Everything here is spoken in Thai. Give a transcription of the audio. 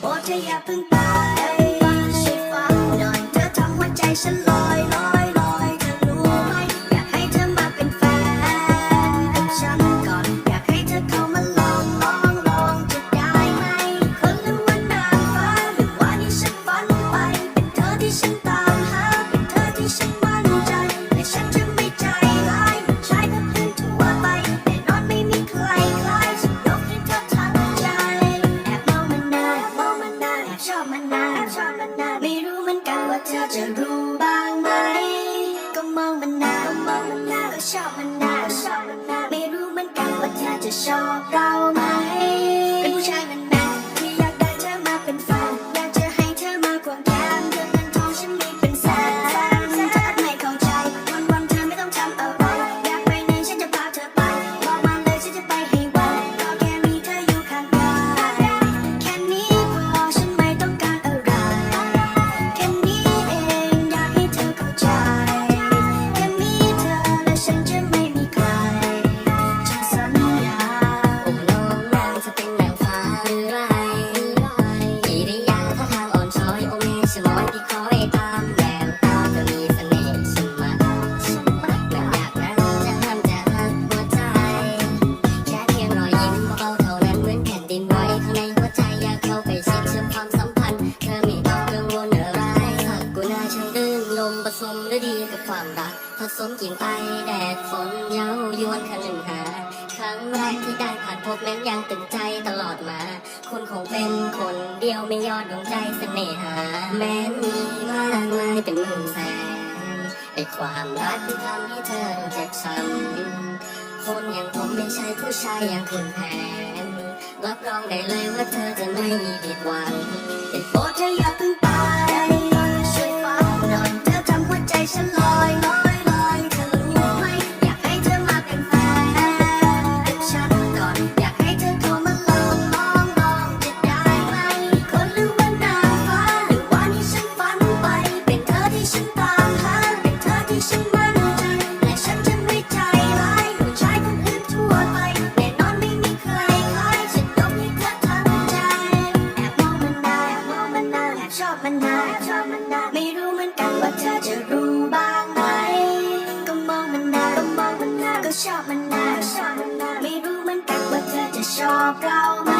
โปรเธออย่าเพิ่งไปช่วฟังหน่อยเธอทำหัวใจฉัน บ้างไหม ก็มองมันนานก็ชอบมันนานไม่รู้เหมือนกันว่าเธอจะชอบเราไหม มกินไปแดดฝนเย้ายวนคันหนึ่งหา ครั้งแรกที่ได้ผ่านพบแม้ยังตึงใจตลอดมา คุณคงเป็นคนเดียวไม่ยอดดวงใจเสน่หา แม้มีมากมายเป็นหมื่นแสนไอความรักที่ทำให้เธอเจ็บช้ำคนอย่างผมไม่ใช่ผู้ชายอย่างคุณแผนรับรองได้เลยว่าเธอจะไม่มีผิดหวังเป็นโปรเธอ มันานไม่รู้เหมือนกันว่าเธอจะรู้บ้างไหมก็มองมันนาก็มองมันนาก็ชอบมันนานไม่รู้เหมือนกันว่าเธอจะชอบเราไหม